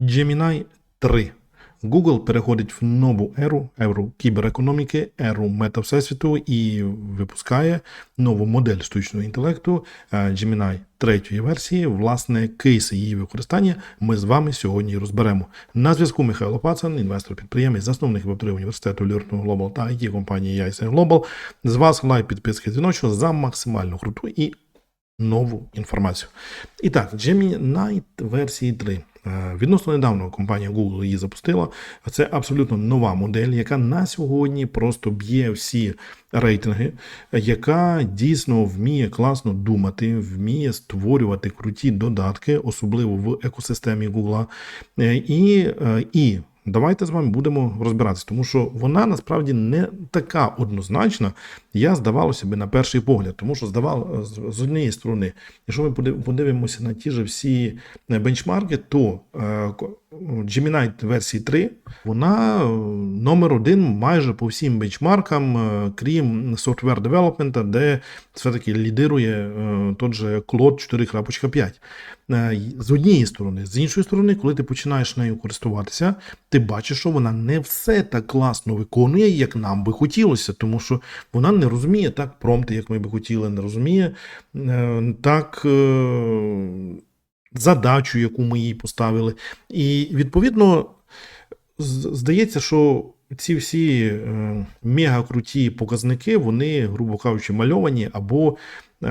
Gemini 3. Google переходить в нову еру, еру кіберекономіки, еру метавсесвіту і випускає нову модель штучного інтелекту е, Gemini третьої версії. Власне, кейси її використання ми з вами сьогодні розберемо. На зв'язку Михайло Пацан, інвестор-підприємець, засновник Web3 університету Learn Global та it компанії Яйсен Global. З вас лайк, підписки, дзвіночок за максимально круту і нову інформацію. І так, Gemini версії 3. Е, Відносно недавно компанія Google її запустила. Це абсолютно нова модель, яка на сьогодні просто б'є всі рейтинги, яка дійсно вміє класно думати, вміє створювати круті додатки, особливо в екосистемі Google. Е, І, е, і Давайте з вами будемо розбиратися, тому що вона насправді не така однозначна, я здавалося би на перший погляд, тому що здавало з- однієї сторони, якщо ми подив- подивимося на ті ж всі е, бенчмарки, то е, Gemini версії 3, вона е, номер один майже по всім бенчмаркам, е, крім software development, де все-таки лідирує е, тот же Claude 4.5. Е, З однієї сторони, з іншої сторони, коли ти починаєш нею користуватися, ти бачиш, що вона не все так класно виконує, як нам би хотілося, тому що вона не розуміє так промпти, як ми би хотіли, не розуміє так задачу, яку ми їй поставили. І відповідно здається, що ці всі е, мега круті показники, вони, грубо кажучи, мальовані або, е,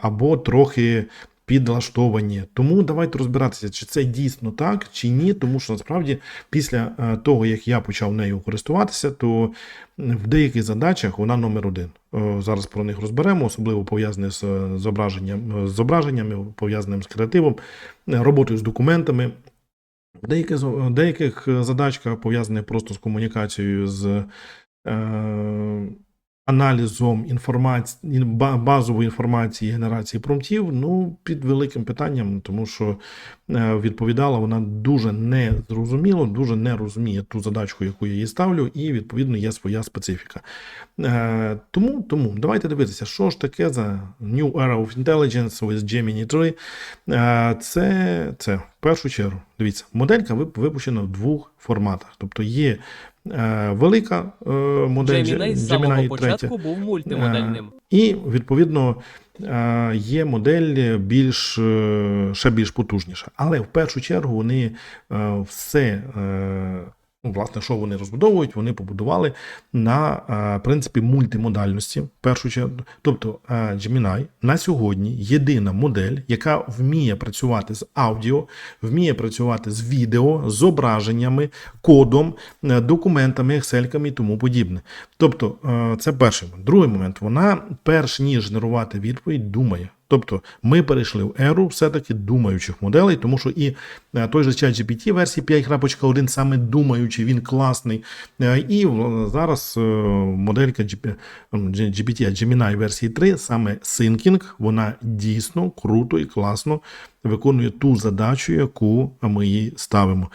або трохи підлаштовані. Тому давайте розбиратися, чи це дійсно так, чи ні. Тому що насправді після е, того, як я почав нею користуватися, то в деяких задачах вона номер один. Е, Зараз про них розберемо, особливо пов'язані з е, зображенням, з зображеннями, пов'язаним з креативом, роботою з документами. В деяких, деяких задачках пов'язаних просто з комунікацією з е, аналізом інформації, базової інформації, генерації промптів, ну, під великим питанням, тому що е, відповідала вона дуже незрозуміло, дуже не розуміє ту задачку, яку я їй ставлю, і відповідно є своя специфіка. Е, тому, тому давайте дивитися, що ж таке за New Era of Intelligence with Gemini 3. Е, це, це в першу чергу. Дивіться, моделька вип- випущена в двох форматах. Тобто є велика е, модель Gemini з самого Gemini 3, початку був мультимодельним. і відповідно е, є модель більш е, ще більш потужніша. Але в першу чергу вони е, все. Ну, Власне, що вони розбудовують, вони побудували на е, принципі мультимодальності. В першу чергу, тобто е, Gemini на сьогодні єдина модель, яка вміє працювати з аудіо, вміє працювати з відео, зображеннями, кодом, е, документами, ексельками і тому подібне. Тобто, це перший момент. Другий момент, вона, перш ніж генерувати відповідь, думає. Тобто ми перейшли в еру все-таки думаючих моделей, тому що і е, той же ChatGPT версії 5.1 саме думаючий, він класний. Е, І зараз е, моделька GPT Gemini версії 3, саме Thinking, вона дійсно круто і класно виконує ту задачу, яку ми їй ставимо.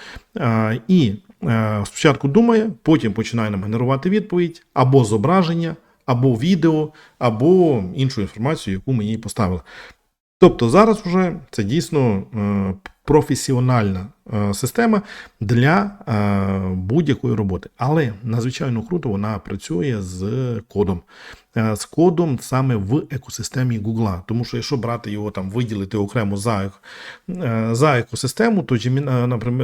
І спочатку думає, потім починає нам генерувати відповідь або зображення, або відео, або іншу інформацію, яку їй поставили. Тобто зараз вже це дійсно е, професіональна е, система для е, будь-якої роботи. Але надзвичайно круто вона працює з кодом. З кодом саме в екосистемі Google. Тому що якщо брати його там, виділити окремо за, за екосистему, то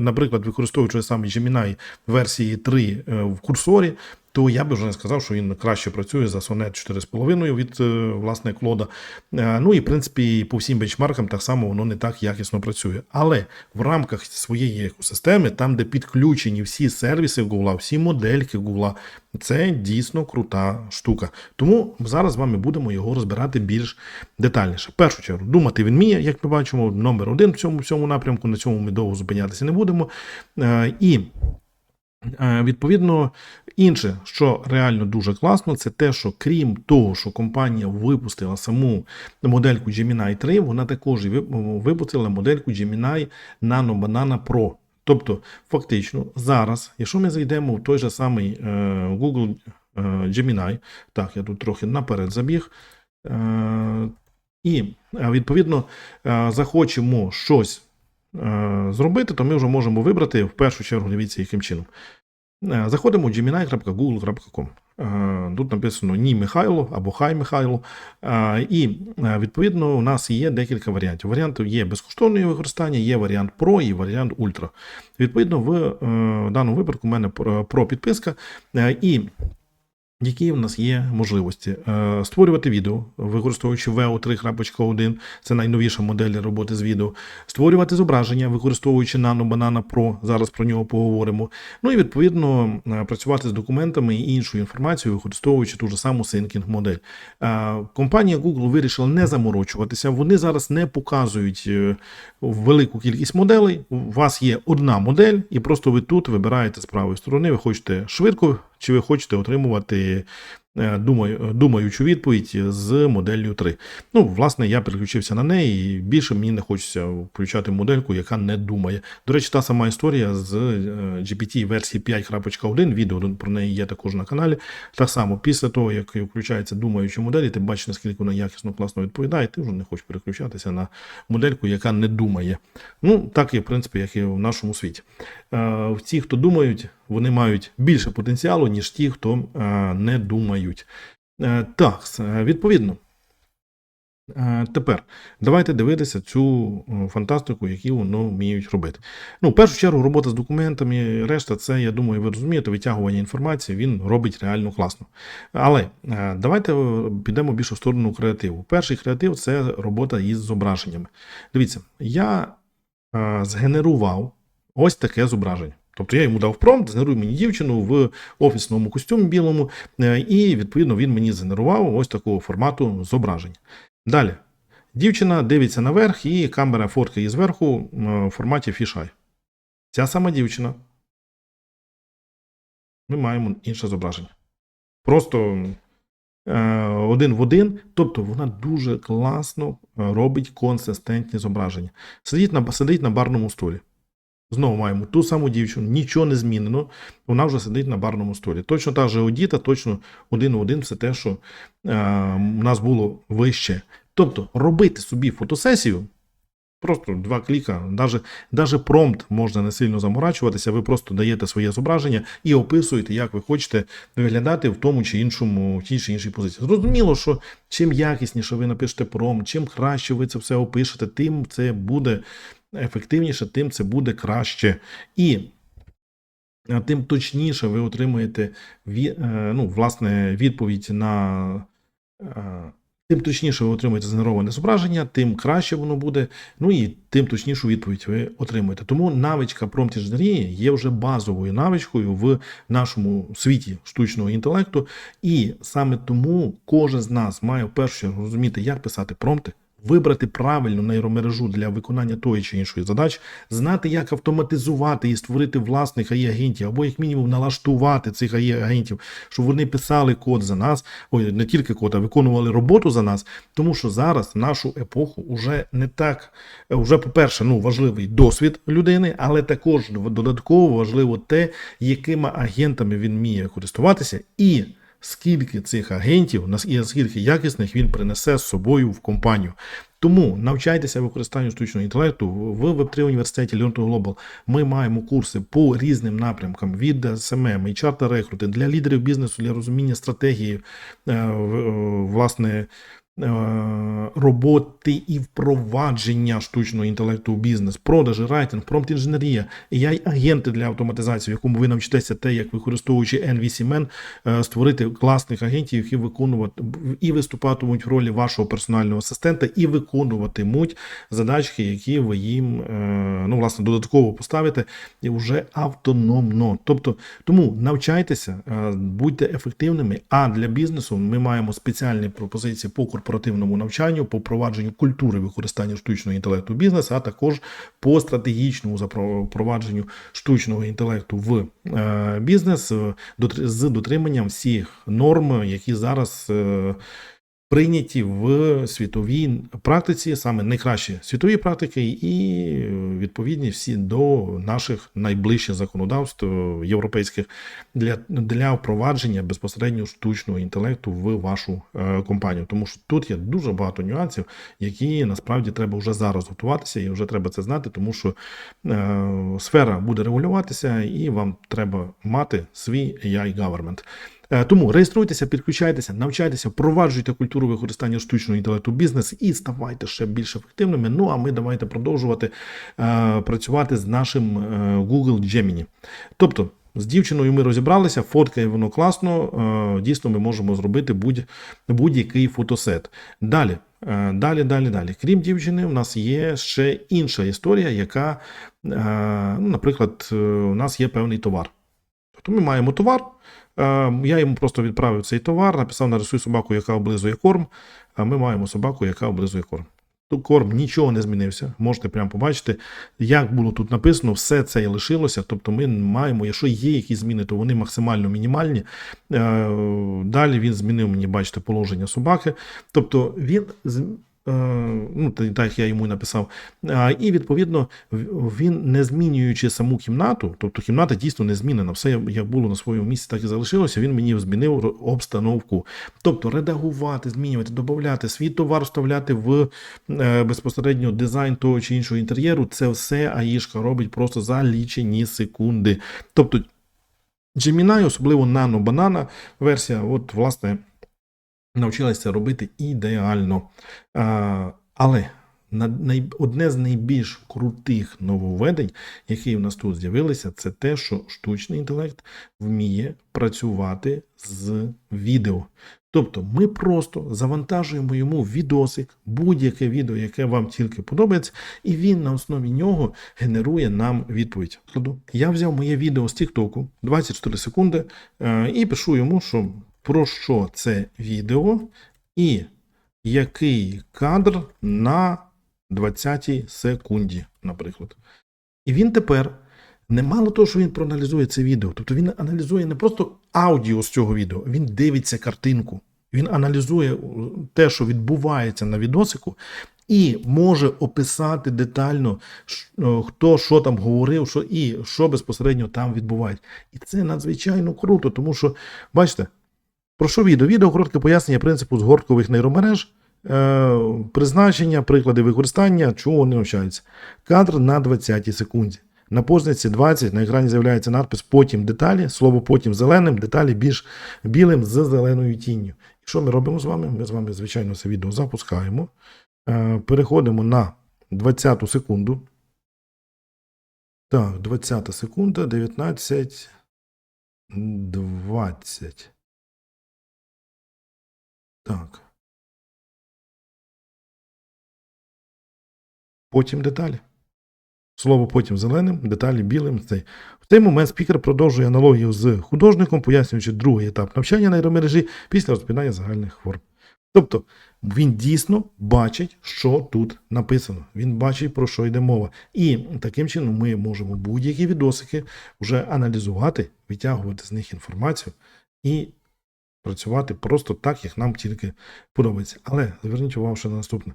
наприклад, використовуючи саме Gemini версії 3 е, в курсорі, то я би вже не сказав, що він краще працює за Sonnet 4,5 від е, власне Клода. Е, Ну і в принципі по всім бенчмаркам так само воно не так якісно працює. Але в рамках своєї екосистеми, там, де підключені всі сервіси Google, всі модельки Google, це дійсно крута штука. Тому зараз з вами будемо його розбирати більш детальніше. В першу чергу, думати він вміє, як ми бачимо, номер один в цьому, в цьому напрямку. На цьому ми довго зупинятися не будемо. Е, І Відповідно, інше, що реально дуже класно, це те, що крім того, що компанія випустила саму модельку Gemini 3, вона також випустила модельку Gemini Nano Banana Pro. Тобто, фактично, зараз, якщо ми зайдемо в той же самий е, Google е, Gemini, так, я тут трохи наперед забіг. Е, і е, відповідно е, захочемо щось е, зробити, то ми вже можемо вибрати в першу чергу, дивіться, яким чином. Е, Заходимо в gemini.google.com. Е, Тут написано ні Михайло або Хай Михайло. Е, І е, відповідно у нас є декілька варіантів. Варіант є безкоштовне використання, є варіант Pro і варіант Ультра. Відповідно, в е, даному випадку у мене про підписка. Е, І які в нас є можливості Е, створювати відео, використовуючи VEO 3.1, це найновіша модель роботи з відео, створювати зображення, використовуючи Nano Banana Pro, зараз про нього поговоримо. Ну і відповідно е, працювати з документами і іншою інформацією, використовуючи ту ж саму Syncing модель. Е, Компанія Google вирішила не заморочуватися. Вони зараз не показують велику кількість моделей. У вас є одна модель, і просто ви тут вибираєте з правої сторони. Ви хочете швидко, чи ви хочете отримувати е, думаю, думаючу відповідь з моделлю 3. Ну, власне, я переключився на неї, і більше мені не хочеться включати модельку, яка не думає. До речі, та сама історія з е, GPT версії 5.1, відео про неї є також на каналі. Так само, після того, як включається думаюча модель, і ти бачиш, наскільки вона якісно класно відповідає, ти вже не хочеш переключатися на модельку, яка не думає. Ну, так і в принципі, як і в нашому світі. Е, Ті, хто думають, мають більше потенціалу, ніж ті, хто е, не думають. Е, Так, відповідно. Е, Тепер давайте дивитися цю фантастику, яку воно вміють робити. Ну, в першу чергу, робота з документами, решта, це, я думаю, ви розумієте, витягування інформації він робить реально класно. Але давайте підемо більше в сторону креативу. Перший креатив це робота із зображеннями. Дивіться, я згенерував ось таке зображення. Тобто я йому дав промпт, згенеруй мені дівчину в офісному костюмі білому, е, і відповідно він мені згенерував ось такого формату зображення. Далі. Дівчина дивиться наверх, і камера фоткає зверху е, в форматі фішай. Ця сама дівчина. Ми маємо інше зображення. Просто е, один в один. Тобто вона дуже класно е, робить консистентні зображення. Сидить на, сидить на барному столі. Знову маємо ту саму дівчину, нічого не змінено. Вона вже сидить на барному столі. Точно так же одіта, точно один в один все те, що е, у нас було вище. Тобто робити собі фотосесію. Просто два кліка, навіть, навіть промпт можна не сильно заморачуватися, ви просто даєте своє зображення і описуєте, як ви хочете виглядати в тому чи іншому, тій чи іншій позиції. Зрозуміло, що чим якісніше ви напишете промпт, чим краще ви це все опишете, тим це буде ефективніше, тим це буде краще. І е, тим точніше ви отримаєте ві- е, ну, власне, відповідь на. е, Тим точніше ви отримаєте згенероване зображення, тим краще воно буде, ну і тим точнішу відповідь ви отримаєте. Тому навичка промпт інженерії є вже базовою навичкою в нашому світі штучного інтелекту. І саме тому кожен з нас має в першу чергу розуміти, як писати промпти, вибрати правильну нейромережу для виконання тої чи іншої задачі, знати, як автоматизувати і створити власних ai агентів або як мінімум налаштувати цих ai агентів, щоб вони писали код за нас, ой, не тільки код, а виконували роботу за нас. Тому що зараз нашу епоху вже не так, вже, по-перше, ну важливий досвід людини, але також додатково важливо те, якими агентами він вміє користуватися і. Скільки цих агентів і наскільки якісних він принесе з собою в компанію. Тому навчайтеся використанню штучного інтелекту в Web3 університеті Learn to Global. Ми маємо курси по різним напрямкам від SMM, HR та рекрути для лідерів бізнесу, для розуміння стратегії, е, е, власне. Е, Роботи і впровадження штучного інтелекту у бізнес, продажі, райтинг, промпт інженерія, AI агенти для автоматизації, в якому ви навчитеся те, як використовуючи N8N, е, створити класних агентів, які виконувати і виступатимуть в ролі вашого персонального асистента, і виконуватимуть задачки, які ви їм е, ну, власне, додатково поставите, і вже автономно. Тобто, тому навчайтеся, будьте ефективними. А для бізнесу ми маємо спеціальні пропозиції по корпоративному навчанню, по впровадженню культури використання штучного інтелекту в бізнес, а також по стратегічному запровадженню штучного інтелекту в е, бізнес е, з дотриманням всіх норм, які зараз. Прийняті в світовій практиці, саме найкращі світові практики, і е, відповідні всі до наших найближчих законодавств е, європейських для, для впровадження безпосередньо штучного інтелекту в вашу е, компанію. Тому що тут є дуже багато нюансів, які насправді треба вже зараз готуватися, і вже треба це знати, тому що сфера буде регулюватися, і вам треба мати свій AI government. Е, Тому реєструйтеся, підключайтеся, навчайтеся, впроваджуйте культуру використання штучного інтелекту бізнес і ставайте ще більш ефективними. Ну а ми давайте продовжувати е, працювати з нашим е, Google Gemini. Тобто. З дівчиною ми розібралися, фоткає воно класно. е, Дійсно, ми можемо зробити будь, будь-який фотосет. Далі, е, далі, далі, далі. Крім дівчини, у нас є ще інша історія, яка, ну, наприклад, у нас є певний товар. Тобто ми маємо товар. е, Я йому просто відправив цей товар, написав нарисуй собаку, яка облизує корм. А ми маємо собаку, яка облизує корм. Тут корм нічого не змінився. Можете прямо побачити, як було тут написано, все це і лишилося. Тобто ми маємо, якщо є якісь зміни, то вони максимально мінімальні. Е, Далі він змінив мені, бачите, положення собаки. Тобто він ну, так я йому і написав. І відповідно він не змінюючи саму кімнату, тобто кімната дійсно не змінена. Все як було на своєму місці, так і залишилося. Він мені змінив обстановку. Тобто редагувати, змінювати, додати свій товар, вставляти в е, безпосередньо дизайн того чи іншого інтер'єру. Це все АІшка робить просто за лічені секунди. Тобто Gemini, особливо Nano Banana версія, от, власне, навчилася робити ідеально. Але одне з найбільш крутих нововведень, які в нас тут з'явилися, це те, що штучний інтелект вміє працювати з відео. Тобто ми просто завантажуємо йому відосик, будь-яке відео, яке вам тільки подобається, і він на основі нього генерує нам відповідь. Я взяв моє відео з Тіктоку 24 секунди е, і пишу йому, що про що це відео, і який кадр на 20 секунді, наприклад. І він тепер не мало того, що він проаналізує це відео, тобто він аналізує не просто аудіо з цього відео, він дивиться картинку. Він аналізує е, те, що відбувається на відосику, і може описати детально, е, хто що там говорив, що і що безпосередньо там відбувається. І це надзвичайно круто, тому що, бачите, про що відео? Відео коротке пояснення принципу згорткових нейромереж, е, призначення, приклади використання, чого вони навчаються. Кадр на 20 секунді. На позначці 20 на екрані з'являється надпис Потім деталі, слово потім зеленим, деталі більш білим з зеленою тінню. І що ми робимо з вами? Ми з вами, звичайно, це відео запускаємо. Е, Переходимо на 20 секунду. Так, 20 секунда, 19, 20. Так. Потім деталі. Слово потім зеленим, деталі білим. Цей. В цей момент спікер продовжує аналогію з художником, пояснюючи другий етап навчання нейромережі після розпінання загальних форм. Тобто він дійсно бачить, що тут написано. Він бачить, про що йде мова. І таким чином ми можемо будь-які відосики вже аналізувати, витягувати з них інформацію і працювати просто так, як нам тільки подобається. Але зверніть увагу ще на наступне.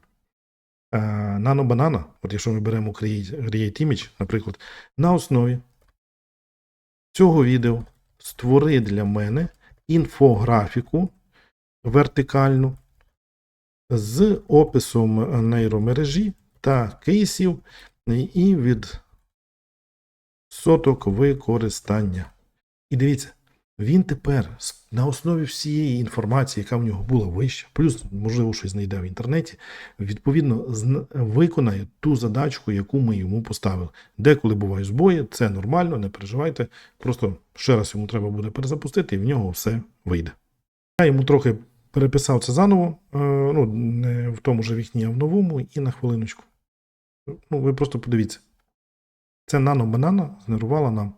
Nano Banana, от якщо ми беремо Create, Create Image, наприклад, на основі цього відео створи для мене інфографіку вертикальну з описом нейромережі та кейсів і від соток використання. І дивіться, він тепер на основі всієї інформації, яка в нього була вища, плюс, можливо, щось знайде в інтернеті, відповідно виконає ту задачку, яку ми йому поставили. Деколи бувають збої, це нормально, не переживайте. Просто ще раз йому треба буде перезапустити, і в нього все вийде. Я йому трохи переписав це заново, е, ну не в тому же вікні, а в новому, і на хвилиночку. Ну, ви просто подивіться. Це нано-банана згенерувала нам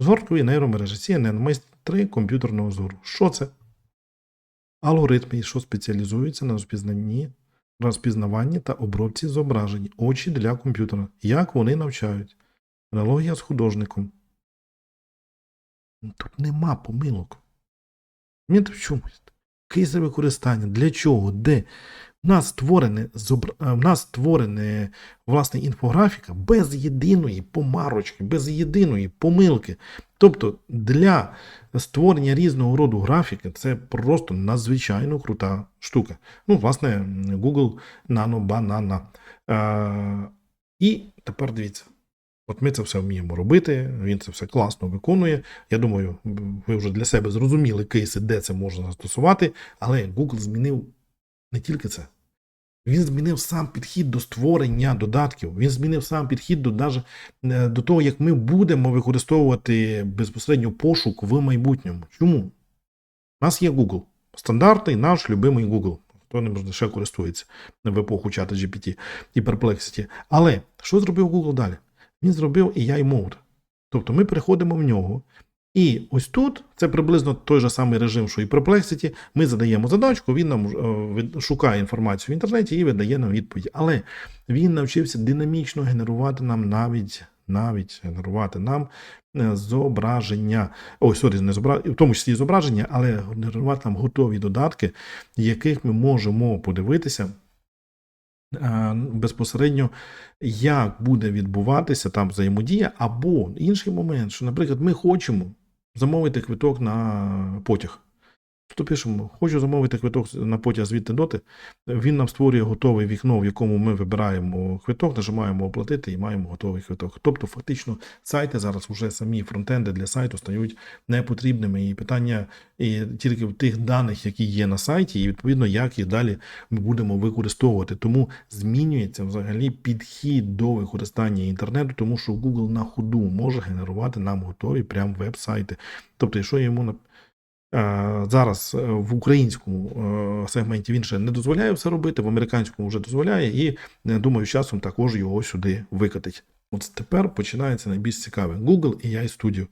згортку і нейромережа. Ці 3 комп'ютерного зору. Що це? Алгоритми, що спеціалізуються на розпізнанні, розпізнаванні та обробці зображень, очі для комп'ютера. Як вони навчають? Аналогія з художником. Тут нема помилок. Міти в чомусь. Кейси використання. Для чого? Де? В нас створене зобр... Е, в нас створене власне інфографіка без єдиної помарочки, без єдиної помилки. Тобто для створення різного роду графіки це просто надзвичайно крута штука. Ну, власне, Google Nano Banana. Е, і тепер дивіться. От ми це все вміємо робити, він це все класно виконує. Я думаю, ви вже для себе зрозуміли кейси, де це можна застосувати, але Google змінив не тільки це. Він змінив сам підхід до створення додатків. Він змінив сам підхід до, даже, е, до того, як ми будемо використовувати безпосередньо пошук в майбутньому. Чому? У нас є Google. Стандартний наш любимий Google. Хто ним ще користується в епоху чата GPT і Perplexity. Але що зробив Google далі? Він зробив AI Mode. Тобто ми переходимо в нього. І ось тут це приблизно той же самий режим, що і Perplexity. Ми задаємо задачку, він нам е, шукає інформацію в інтернеті і видає нам відповідь. Але він навчився динамічно генерувати нам навіть, навіть генерувати нам е, зображення. Ой, сорі, не зображення, в тому числі зображення, але генерувати нам готові додатки, яких ми можемо подивитися е, безпосередньо, як буде відбуватися там взаємодія, або інший момент, що, наприклад, ми хочемо замовити квиток на потяг. То пишемо, хочу замовити квиток на потяг звідти доти. Він нам створює готове вікно, в якому ми вибираємо квиток, нажимаємо оплатити і маємо готовий квиток. Тобто, фактично, сайти зараз вже самі фронтенди для сайту стають непотрібними. І питання і тільки в тих даних, які є на сайті, і відповідно, як їх далі ми будемо використовувати. Тому змінюється взагалі підхід до використання інтернету, тому що Google на ходу може генерувати нам готові прям веб-сайти. Тобто, якщо йому на Зараз е, в українському е, сегменті він ще не дозволяє все робити, в американському вже дозволяє, і е, думаю, з часом також його сюди викатить. От тепер починається найбільш цікаве Google і AI Studio.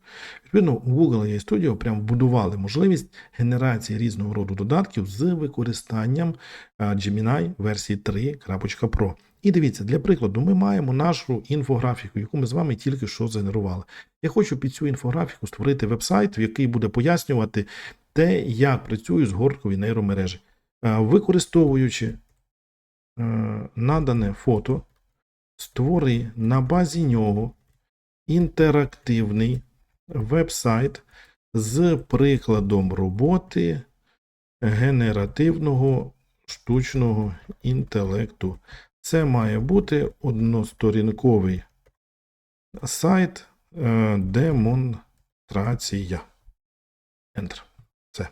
Відповідно, Google AI Studio прям вбудували можливість генерації різного роду додатків з використанням е, Gemini версії 3.pro. І дивіться, для прикладу, ми маємо нашу інфографіку, яку ми з вами тільки що згенерували. Я хочу під цю інфографіку створити веб-сайт, в який буде пояснювати те, як працюю з горкові нейромережі. Е, Використовуючи е, надане фото, створи на базі нього інтерактивний веб-сайт з прикладом роботи генеративного штучного інтелекту. Це має бути односторінковий сайт е, демонстрація. Enter. Це.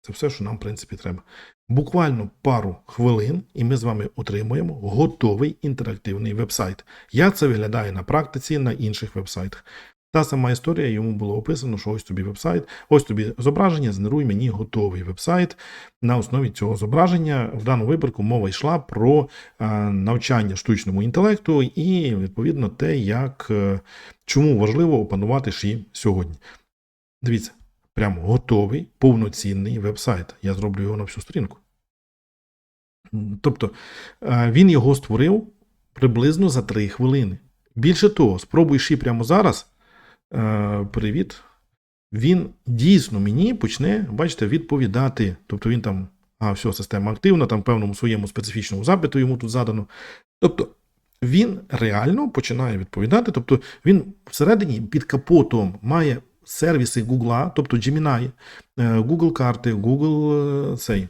Це все, що нам, в принципі, треба. Буквально пару хвилин, і ми з вами отримуємо готовий інтерактивний веб-сайт. Як це виглядає на практиці на інших веб-сайтах? Та сама історія, йому було описано, що ось тобі веб-сайт, ось тобі зображення, згенеруй мені готовий веб-сайт. На основі цього зображення в даному випадку мова йшла про е, навчання штучному інтелекту і, відповідно, те, як е, чому важливо опанувати ШІ сьогодні. Дивіться, прямо готовий повноцінний веб-сайт. Я зроблю його на всю сторінку. Тобто е, він його створив приблизно за 3 хвилини. Більше того, спробуй ШІ прямо зараз. Е, привіт, він дійсно мені почне, бачите, відповідати. Тобто він там, а, все, система активна, там певному своєму специфічному запиту йому тут задано. Тобто він реально починає відповідати. Тобто він всередині під капотом має сервіси Google, тобто Gemini, е, Google карти, Google е, цей.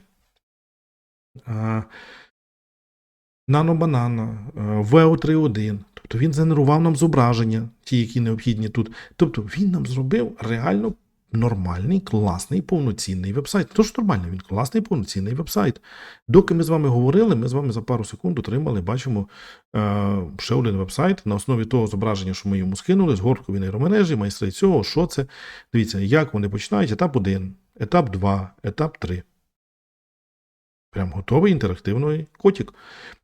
Нанобанана, vo 31 то він згенерував нам зображення, ті, які необхідні тут. Тобто він нам зробив реально нормальний, класний, повноцінний вебсайт. Тож нормально, він класний, повноцінний вебсайт. Доки ми з вами говорили, ми з вами за пару секунд отримали, бачимо е, ще один вебсайт на основі того зображення, що ми йому скинули, з горкові нейромережі, майстри цього, що це. Дивіться, як вони починають, етап 1, етап 2, етап 3. Прям готовий інтерактивний котик.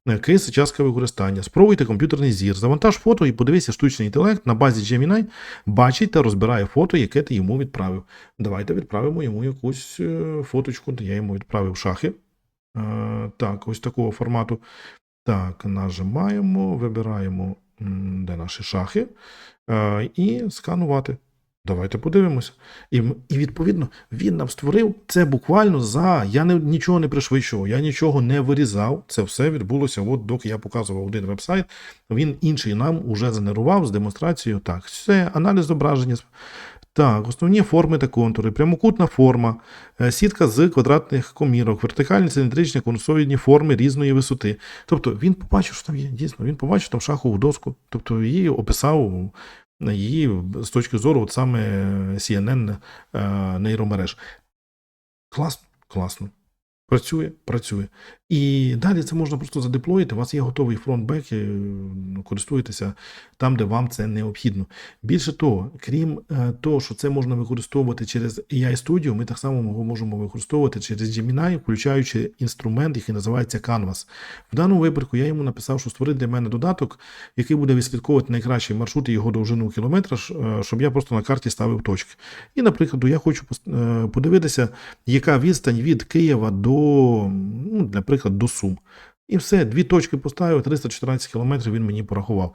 Е, Кейс частка використання. Спробуйте комп'ютерний зір. Завантаж фото і подивися штучний інтелект на базі Gemini бачить та розбирає фото, яке ти йому відправив. Давайте відправимо йому якусь е, фоточку. Я йому відправив шахи. Е, Так, ось такого формату. Так, нажимаємо, вибираємо, де наші шахи, е, і сканувати. Давайте подивимося. І, і відповідно він нам створив це буквально за. Я не, нічого не пришвидшував, я нічого не вирізав. Це все відбулося. От доки я показував один вебсайт, він інший нам уже згенерував з демонстрацією. Так, це аналіз зображення. Так, основні форми та контури, прямокутна форма, е, сітка з квадратних комірок, вертикальні циліндричні конусоїдні форми різної висоти. Тобто він побачив, що там є дійсно, він побачив там шахову доску, тобто її описав її з точки зору от саме CNN е, нейромереж. Класно, класно. Працює, працює. І далі це можна просто задеплоїти. У вас є готовий фронтбек, і, ну, користуєтеся там, де вам це необхідно. Більше того, крім е, того, що це можна використовувати через AI Studio, ми так само його можемо використовувати через Gemini, включаючи інструмент, який називається Canvas. В даному випадку я йому написав, що створить для мене додаток, який буде відслідковувати найкращий маршрут і його довжину кілометра, е, щоб я просто на карті ставив точки. І, наприклад, я хочу е, подивитися, яка відстань від Києва до, ну, наприклад, до Сум. І все, дві точки поставив, 314 кілометрів він мені порахував.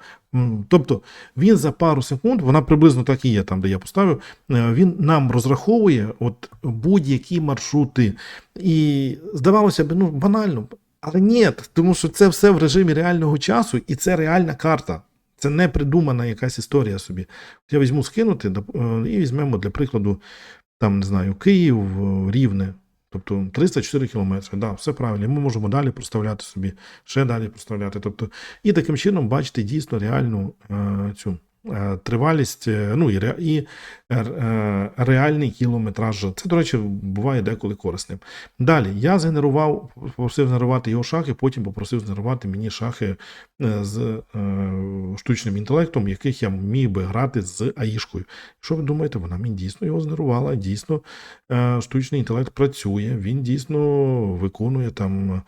Тобто він за пару секунд, вона приблизно так і є, там, де я поставив, е, він нам розраховує от будь-які маршрути. І здавалося б, ну банально, але ні, тому що це все в режимі реального часу, і це реальна карта. Це не придумана якась історія собі. Я візьму скинути е, і візьмемо для прикладу, там, не знаю, Київ, Рівне. Тобто 304 кілометри, да, все правильно. Ми можемо далі проставляти собі, ще далі проставляти. Тобто, і таким чином бачити дійсно реальну е, цю тривалість, е, ну і, ре, і е, е, реальний кілометраж. Це, до речі, буває деколи корисним. Далі я згенерував, попросив згенерувати його шахи, потім попросив згенерувати мені шахи е, з е, штучним інтелектом, яких я міг би грати з АІшкою. Що ви думаєте, вона мені дійсно його згенерувала, дійсно е, штучний інтелект працює, він дійсно виконує там.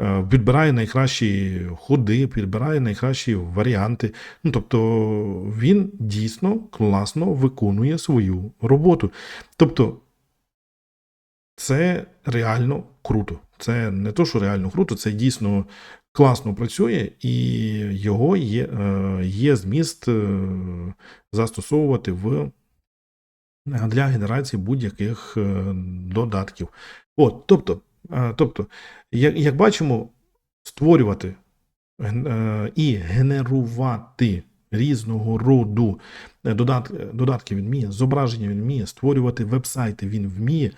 Е, Підбирає найкращі ходи, підбирає найкращі варіанти. Ну, тобто він дійсно класно виконує свою роботу. Тобто, це реально круто. Це не то, що реально круто, це дійсно класно працює, і його є, е, є зміст е, застосовувати в для генерації будь-яких додатків. От, тобто, тобто як, як бачимо, створювати е, і генерувати різного роду е, додатки, він вміє, зображення він вміє, створювати вебсайти він вміє.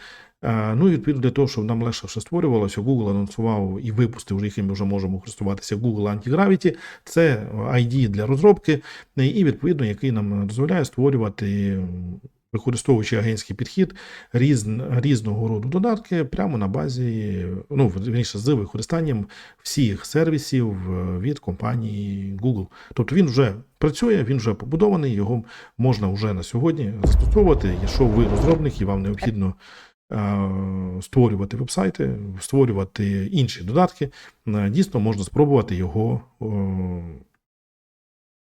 Е, Ну і відповідно для того, щоб нам легше все створювалося, Google анонсував і випустив, вже, ми вже можемо користуватися Google Anti-Gravity. Це ID для розробки, е, і відповідно, який нам дозволяє створювати, використовуючи агентський підхід, різ, різного роду додатки прямо на базі, ну вірніше, з використанням всіх сервісів е, від компанії Google. Тобто він вже працює, він вже побудований, його можна вже на сьогодні застосовувати. Якщо ви розробник і вам необхідно е, створювати вебсайти, створювати інші додатки, е, дійсно можна спробувати його.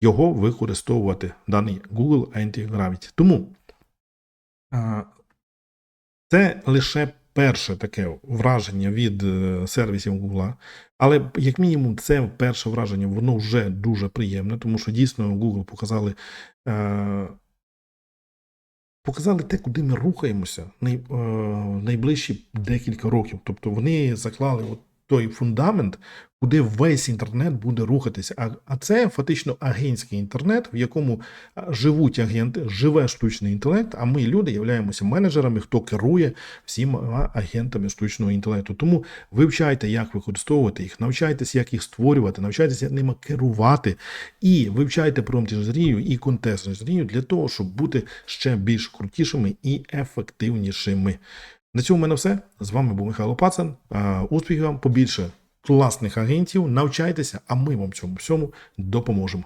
Його використовувати даний Google Anti-Gravity. Тому це лише перше таке враження від е, сервісів Google, але як мінімум, це перше враження, воно вже дуже приємне, тому що дійсно Google показали, е, показали те, куди ми рухаємося най, е, найближчі декілька років. Тобто вони заклали от той фундамент, куди весь інтернет буде рухатися. А, а це фактично агентський інтернет, в якому живуть агенти, живе штучний інтелект, а ми, люди, являємося менеджерами, хто керує всіма агентами штучного інтелекту. Тому вивчайте, як використовувати їх, навчайтесь, як їх створювати, навчайтеся ними керувати, і вивчайте промпт інженерію і контекст інженерію для того, щоб бути ще більш крутішими і ефективнішими. На цьому в мене все. З вами був Михайло Пацан. А, Успіхів вам побільше класних агентів. Навчайтеся, а ми вам цьому всьому допоможемо.